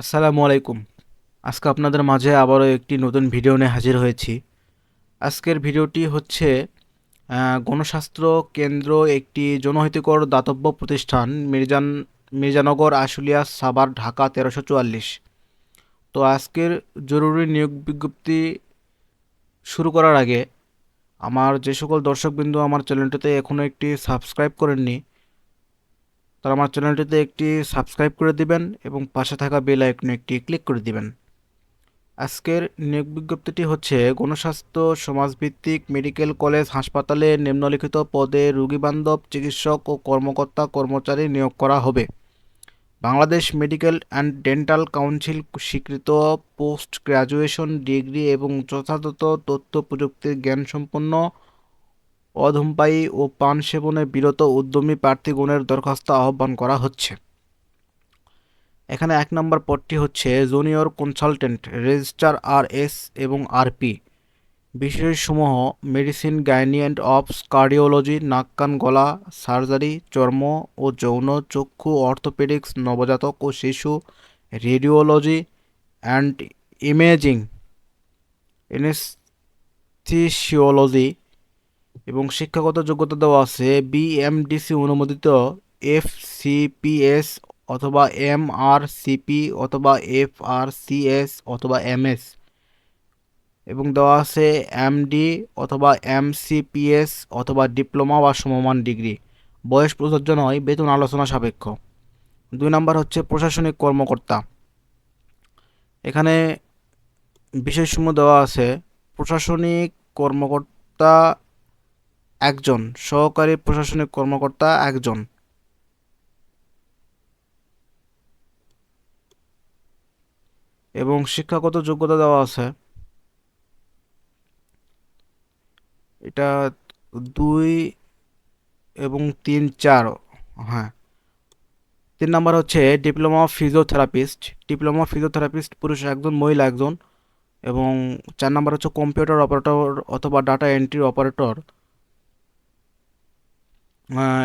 আসসালামু আলাইকুম। আজকে আপনাদের মাঝে আবারও একটি নতুন ভিডিও নিয়ে হাজির হয়েছি। আজকের ভিডিওটি হচ্ছে গণস্বাস্থ্য কেন্দ্র একটি জনহিতকর দাতব্য প্রতিষ্ঠান মির্জান, মির্জানগর আশুলিয়া সাভার, ঢাকা, তেরোশো চুয়াল্লিশ। তো আজকের জরুরি নিয়োগ বিজ্ঞপ্তি শুরু করার আগে, আমার যে সকল দর্শকবৃন্দ আমার চ্যানেলটিতে এখনও একটি সাবস্ক্রাইব করেননি তারা আমার চ্যানেলটিতে একটি সাবস্ক্রাইব করে দিবেন এবং পাশে থাকা বেল আইকনে একটি ক্লিক করে দিবেন। আজকের নিয়োগ বিজ্ঞপ্তিটি হচ্ছে, গণস্বাস্থ্য, সমাজভিত্তিক, মেডিকেল কলেজ, হাসপাতালে নিম্নলিখিত পদে রোগীবান্ধব, চিকিৎসক ও কর্মকর্তা, কর্মচারী নিয়োগ করা হবে। Bangladesh medical and dental council স্বীকৃত পোস্ট গ্র্যাজুয়েশন ডিগ্রি এবং যথাযথ তথ্য প্রযুক্তির জ্ঞানসম্পন্ন অধূমপায়ী ও পান সেবনে বিরত উদ্যমী প্রার্থীগণের দরখাস্ত আহ্বান করা হচ্ছে। এখানে এক নম্বর পদটি হচ্ছে junior consultant, registrar R S এবং আরপি। বিষয়সমূহ medicine, gynae and obs cardiology নাক কান গলা সার্জারি, চর্ম ও যৌন, চক্ষু, অর্থোপেডিক্স, নবজাতক ও শিশু, রেডিওলজি অ্যান্ড ইমেজিং। এনেস্থিসিওলজি এবং শিক্ষাগত যোগ্যতা দেওয়া আছে বিএমডিসি অনুমোদিত এফসিপিএস অথবা এমআরসিপি অথবা এফআরসিএস অথবা এমএস। এবং দেওয়া আছে এমডি অথবা এম এমসিপিএস অথবা ডিপ্লোমা বা সমমান ডিগ্রি। বয়স প্রযোজ্য নয়, বেতন আলোচনা সাপেক্ষ। দুই নম্বর হচ্ছে প্রশাসনিক কর্মকর্তা। এখানে বিষয়সমূহ দেওয়া আছে প্রশাসনিক কর্মকর্তা একজন, সহকারী প্রশাসনিক কর্মকর্তা একজন। এবং শিক্ষাগত যোগ্যতা দেওয়া আছে। এটা দুই এবং তিন চার হ্যাঁ। তিন নাম্বার হচ্ছে ডিপ্লোমা ফিজিওথেরাপিস্ট। ডিপ্লোমা ফিজিওথেরাপিস্ট পুরুষ একজন, মহিলা একজন। এবং চার নাম্বার হচ্ছে কম্পিউটার অপারেটর অথবা ডাটা এন্ট্রি অপারেটর।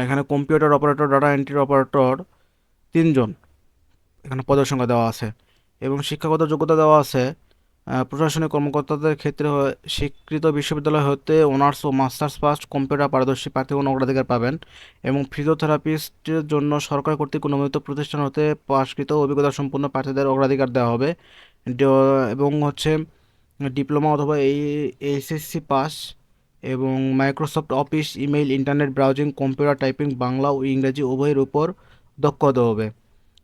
এখানে computer operator data entry operator তিনজন এখানে পদের সংখ্যা দেওয়া আছে এবং শিক্ষাগত যোগ্যতা দেওয়া আছে। প্রশাসনিক কর্মকর্তাদের ক্ষেত্রে স্বীকৃত বিশ্ববিদ্যালয় হতে অনার্স ও মাস্টার্স পাস কম্পিউটার পারদর্শী প্রার্থীগণ অগ্রাধিকার পাবেন এবং ফিজিওথেরাপিস্টের জন্য সরকার কর্তৃক অনুমোদিত প্রতিষ্ঠান হতে পাশকৃত অভিজ্ঞতা সম্পন্ন প্রার্থীদের অগ্রাধিকার দেওয়া হবে। এবং হচ্ছে, ডিপ্লোমা অথবা এই এইচএসসি পাস এবং Microsoft office email internet browsing computer typing Bangla ও ইংরেজি উভয়ের উপর দক্ষ হতে হবে।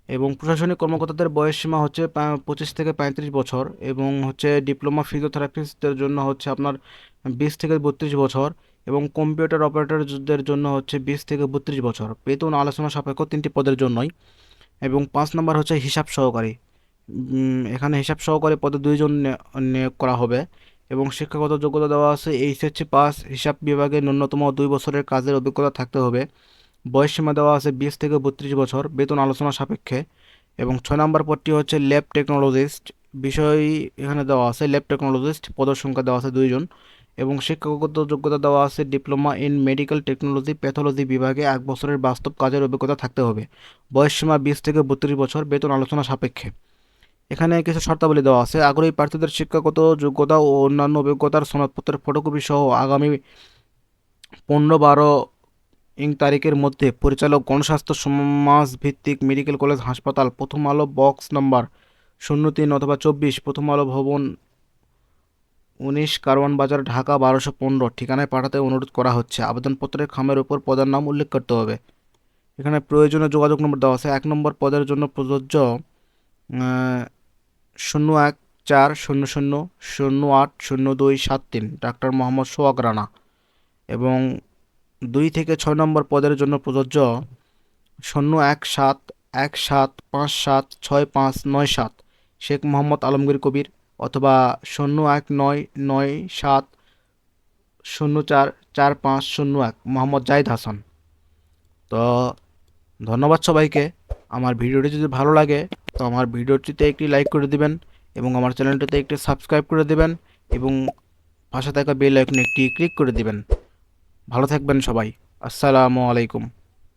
এবং প্রশাসনিক কর্মকর্তাদের বয়স সীমা হচ্ছে পঁচিশ থেকে পঁয়ত্রিশ বছর এবং হচ্ছে ডিপ্লোমা ফিজিওথেরাপিস্টদের জন্য হচ্ছে আপনার বিশ থেকে বত্রিশ বছর এবং কম্পিউটার অপারেটরদের জন্য হচ্ছে বিশ থেকে বত্রিশ বছর। বেতন আলোচনা সাপেক্ষ তিনটি পদের জন্যই। এবং পাঁচ নম্বর হচ্ছে হিসাব সহকারী। এখানে হিসাব সহকারী পদে দুইজন নিয়োগ করা হবে। এবং শিক্ষাগত যোগ্যতা দেওয়া আছে এইচএসসি পাস, হিসাব বিভাগে ন্যূনতম দুই বছরের কাজের অভিজ্ঞতা থাকতে হবে। বয়স সীমা দেওয়া আছে বিশ থেকে বত্রিশ বছর, বেতন আলোচনা সাপেক্ষে। এবং ছয় নম্বর পদটি হচ্ছে ল্যাব টেকনোলজিস্ট। বিষয় এখানে দেওয়া আছে, ল্যাব টেকনোলজিস্ট পদের সংখ্যা দেওয়া আছে দুইজন। এবং শিক্ষাগত যোগ্যতা দেওয়া আছে diploma in medical technology pathology বিভাগে এক বছরের বাস্তব কাজের অভিজ্ঞতা থাকতে হবে। বয়স সীমা বিশ থেকে বত্রিশ বছর, বেতন আলোচনা সাপেক্ষে। এখানে কিছু শর্তাবলী দেওয়া আছে। আগ্রহী প্রার্থীদের শিক্ষাগত যোগ্যতা ও অন্যান্য অভিজ্ঞতার সনদপত্রের ফটোকপি সহ আগামী পনেরো বারো ইং তারিখের মধ্যে পরিচালক গণস্বাস্থ্য সমাজ ভিত্তিক মেডিকেল কলেজ হাসপাতাল, প্রথম আলো বক্স নম্বর শূন্য তিন অথবা চব্বিশ, প্রথম আলো ভবন উনিশ, কারওয়ান বাজার, ঢাকা বারোশো পনেরো। ঠিকানায় পাঠাতে অনুরোধ করা হচ্ছে। আবেদনপত্রের খামের উপর পদের নাম উল্লেখ করতে হবে। এখানে প্রয়োজনীয় যোগাযোগ নম্বর দেওয়া আছে। এক নম্বর পদের জন্য প্রযোজ্য শূন্য এক চার শূন্য শূন্য শূন্য আট শূন্য দুই সাত তিন, ডাক্তার মোহাম্মদ সোহাগ রানা। এবং দুই থেকে ছয় নম্বর পদের জন্য প্রযোজ্য শূন্য এক সাত এক সাত পাঁচ সাত ছয় পাঁচ নয় সাত, শেখ মোহাম্মদ আলমগীর কবির, অথবা শূন্য এক নয় নয় সাত শূন্য চার চার পাঁচ শূন্য এক, মোহাম্মদ জাহিদ হাসান। তো ধন্যবাদ সবাইকে। আমার ভিডিওটি যদি ভালো লাগে, তো আমার ভিডিওটিতে একটি লাইক করে দিবেন এবং আমার চ্যানেলটিতে একটি সাবস্ক্রাইব করে দেবেন এবং পাশে থাকা বেল আইকনে একটি ক্লিক করে দিবেন। ভালো থাকবেন সবাই। আসসালামু আলাইকুম।